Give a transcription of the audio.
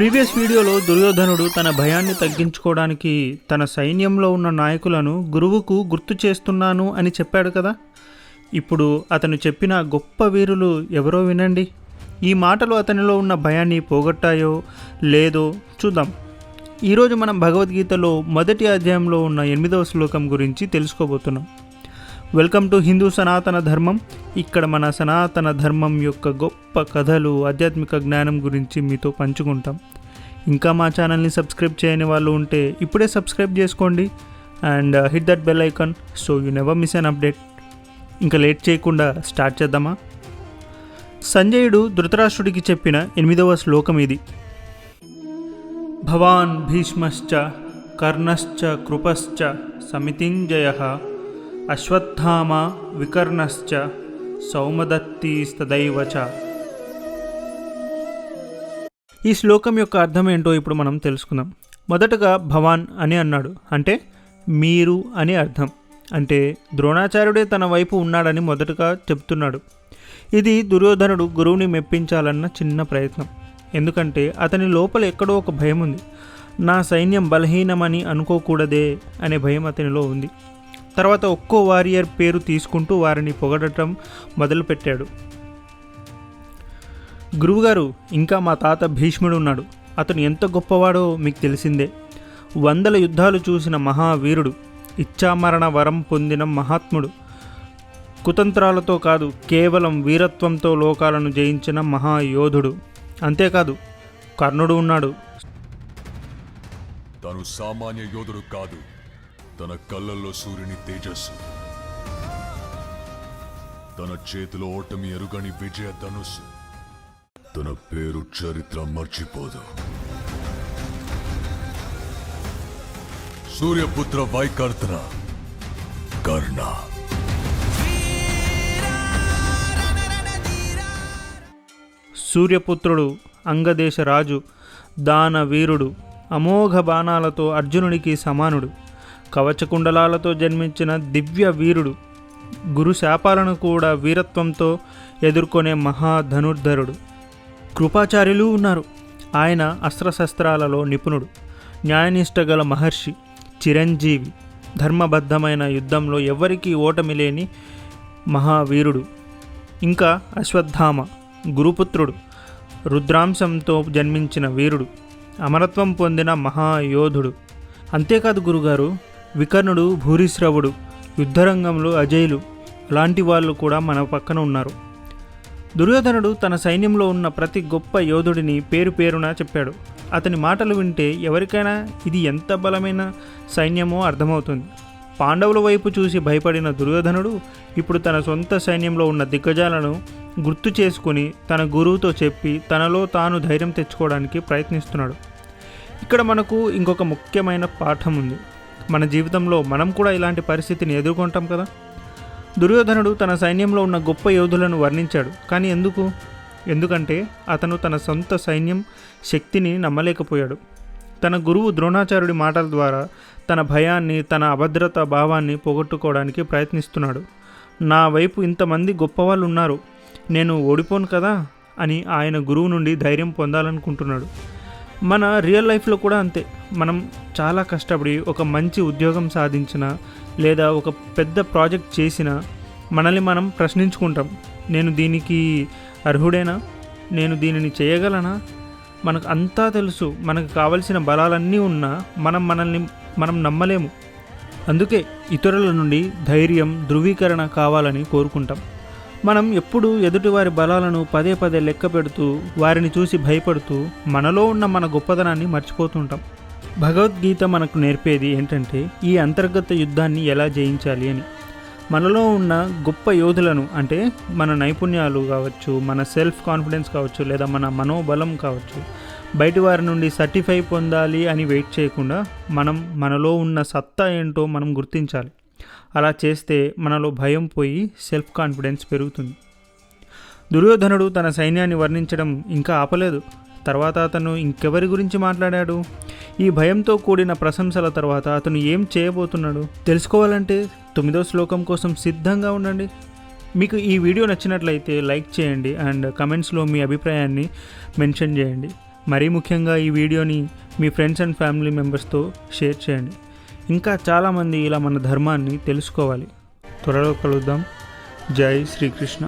Previous వీడియోలో దుర్యోధనుడు తన భయాన్ని తగ్గించుకోవడానికి తన సైన్యంలో ఉన్న నాయకులను గురువుకు గుర్తు చేస్తున్నాను అని చెప్పాడు కదా? ఇప్పుడు అతను చెప్పిన గొప్ప వీరులు ఎవరో వినండి. ఈ మాటలు అతనిలో ఉన్న భయాన్ని పోగొట్టాయో లేదో చూద్దాం. ఈరోజు మనం భగవద్గీతలో మొదటి అధ్యాయంలో ఉన్న ఎనిమిదవ శ్లోకం గురించి తెలుసుకోబోతున్నాం. వెల్కమ్ టు హిందూ సనాతన ధర్మం. ఇక్కడ మన సనాతన ధర్మం యొక్క గొప్ప కథలు ఆధ్యాత్మిక జ్ఞానం గురించి మీతో పంచుకుంటాం. ఇంకా మా ఛానల్ని సబ్స్క్రైబ్ చేయని వాళ్ళు ఉంటే ఇప్పుడే సబ్స్క్రైబ్ చేసుకోండి. And hit that bell icon so you never miss an update ఇంకా లేట్ చేయకుండా స్టార్ట్ చేద్దామా? సంజయుడు ధృతరాష్ట్రుడికి చెప్పిన ఎనిమిదవ శ్లోకం ఇది. భవాన్ భీష్మశ్చ కర్ణశ్చ కృపశ్చ సమితింజయ అశ్వత్థామ వికర్ణశ్చ సౌమదత్తీస్తదైవ చ ఈ శ్లోకం యొక్క అర్థం ఏంటో ఇప్పుడు మనం తెలుసుకుందాం. మొదటగా భవాన్ అని అన్నాడు. అంటే మీరు అని అర్థం. అంటే ద్రోణాచార్యుడే తన వైపు ఉన్నాడని మొదటగా చెప్తున్నాడు. ఇది దుర్యోధనుడు గురువుని మెప్పించాలన్న చిన్న ప్రయత్నం. ఎందుకంటే అతని లోపల ఎక్కడో ఒక భయం ఉంది. నా సైన్యం బలహీనమని అనుకోకూడదే అనే భయం అతనిలో ఉంది. తర్వాత ఒక్కో వారియర్ పేరు తీసుకుంటూ వారిని పొగడటం మొదలుపెట్టాడు. గురువుగారు ఇంకా మా తాత భీష్ముడు ఉన్నాడు అతను ఎంత గొప్పవాడో మీకు తెలిసిందే. వందల యుద్ధాలు చూసిన మహావీరుడు ఇచ్చామరణ వరం పొందిన మహాత్ముడు. కుతంత్రాలతో కాదు కేవలం వీరత్వంతో లోకాలను జయించిన మహాయోధుడు. అంతేకాదు కర్ణుడు ఉన్నాడు. తను సామాన్య యోధుడు కాదు. తన కళ్ళల్లో సూర్యుని తేజస్సు. తన చేతిలో ఓటమి ఎరుగని విజయ ధనుసు తన పేరు చరిత్ర మర్చిపోదు. సూర్యపుత్ర వైకర్తన కర్ణ. సూర్యపుత్రుడు అంగదేశ రాజు దాన వీరుడు అమోఘ బాణాలతో అర్జునుడికి సమానుడు. కవచకుండలాలతో జన్మించిన దివ్య వీరుడు గురు శాపాలను కూడా వీరత్వంతో ఎదుర్కొనే మహాధనుర్ధరుడు. కృపాచార్యులు ఉన్నారు. ఆయన అస్త్రశస్త్రాలలో నిపుణుడు న్యాయనిష్ట గల మహర్షి చిరంజీవి ధర్మబద్ధమైన యుద్ధంలో ఎవ్వరికీ ఓటమి లేని మహావీరుడు. ఇంకా అశ్వత్థామ గురుపుత్రుడు రుద్రాంశంతో జన్మించిన వీరుడు అమరత్వం పొందిన మహాయోధుడు. అంతేకాదు గురుగారు వికర్ణుడు భూరిశ్రవుడు యుద్ధరంగంలో అజయులు అలాంటి వాళ్ళు కూడా మన పక్కన ఉన్నారు. దుర్యోధనుడు తన సైన్యంలో ఉన్న ప్రతి గొప్ప యోధుడిని పేరు పేరున చెప్పాడు. అతని మాటలు వింటే ఎవరికైనా ఇది ఎంత బలమైన సైన్యమో అర్థమవుతుంది. పాండవుల వైపు చూసి భయపడిన దుర్యోధనుడు ఇప్పుడు తన సొంత సైన్యంలో ఉన్న దిగ్గజాలను గుర్తు చేసుకుని తన గురువుతో చెప్పి తనలో తాను ధైర్యం తెచ్చుకోవడానికి ప్రయత్నిస్తున్నాడు. ఇక్కడ మనకు ఇంకొక ముఖ్యమైన పాఠం ఉంది. మన జీవితంలో మనం కూడా ఇలాంటి పరిస్థితిని ఎదుర్కొంటాం కదా? దుర్యోధనుడు తన సైన్యంలో ఉన్న గొప్ప యోధులను వర్ణించాడు. కానీ ఎందుకు? ఎందుకంటే అతను తన సొంత సైన్యం శక్తిని నమ్మలేకపోయాడు. తన గురువు ద్రోణాచార్యుడి మాటల ద్వారా తన భయాన్ని తన అభద్రత భావాన్ని పోగొట్టుకోవడానికి ప్రయత్నిస్తున్నాడు. నా వైపు ఇంతమంది గొప్పవాళ్ళు ఉన్నారు. నేను ఓడిపోను కదా? అని ఆయన గురువు నుండి ధైర్యం పొందాలనుకుంటున్నాడు. మన రియల్ లైఫ్లో కూడా అంతే. మనం చాలా కష్టపడి ఒక మంచి ఉద్యోగం సాధించిన లేదా ఒక పెద్ద ప్రాజెక్ట్ చేసిన మనల్ని మనం ప్రశ్నించుకుంటాం. నేను దీనికి అర్హుడేనా? నేను దీనిని చేయగలనా? మనకు అంతా తెలుసు. మనకు కావలసిన బలాలన్నీ ఉన్నా మనం మనల్ని మనం నమ్మలేము. అందుకే ఇతరుల నుండి ధైర్యం ధృవీకరణ కావాలని కోరుకుంటాం. మనం ఎప్పుడు ఎదుటివారి బలాలను పదే పదే లెక్క పెడుతూ వారిని చూసి భయపడుతూ మనలో ఉన్న మన గొప్పతనాన్ని మర్చిపోతుంటాం. భగవద్గీత మనకు నేర్పేది ఏంటంటే ఈ అంతర్గత యుద్ధాన్ని ఎలా జయించాలి అని. మనలో ఉన్న గొప్ప యోధులను అంటే మన నైపుణ్యాలు కావచ్చు మన సెల్ఫ్ కాన్ఫిడెన్స్ కావచ్చు లేదా మన మనోబలం కావచ్చు బయటి వారి నుండి సర్టిఫై పొందాలి అని వెయిట్ చేయకుండా మనం మనలో ఉన్న సత్తా ఏంటో మనం గుర్తించాలి. అలా చేస్తే మనలో భయం పోయి సెల్ఫ్ కాన్ఫిడెన్స్ పెరుగుతుంది. దుర్యోధనుడు తన సైన్యాన్ని వర్ణించడం ఇంకా ఆపలేదు. తర్వాత అతను ఇంకెవరి గురించి మాట్లాడాడు? ఈ భయంతో కూడిన ప్రశంసల తర్వాత అతను ఏం చేయబోతున్నాడు? తెలుసుకోవాలంటే తొమ్మిదో శ్లోకం కోసం సిద్ధంగా ఉండండి. మీకు ఈ వీడియో నచ్చినట్లయితే లైక్ చేయండి అండ్ కమెంట్స్లో మీ అభిప్రాయాన్ని మెన్షన్ చేయండి. మరీ ముఖ్యంగా ఈ వీడియోని మీ ఫ్రెండ్స్ అండ్ ఫ్యామిలీ మెంబర్స్తో షేర్ చేయండి. ఇంకా చాలామంది ఇలా మన ధర్మాన్ని తెలుసుకోవాలి. త్వరలో కలుద్దాం. జై శ్రీకృష్ణ.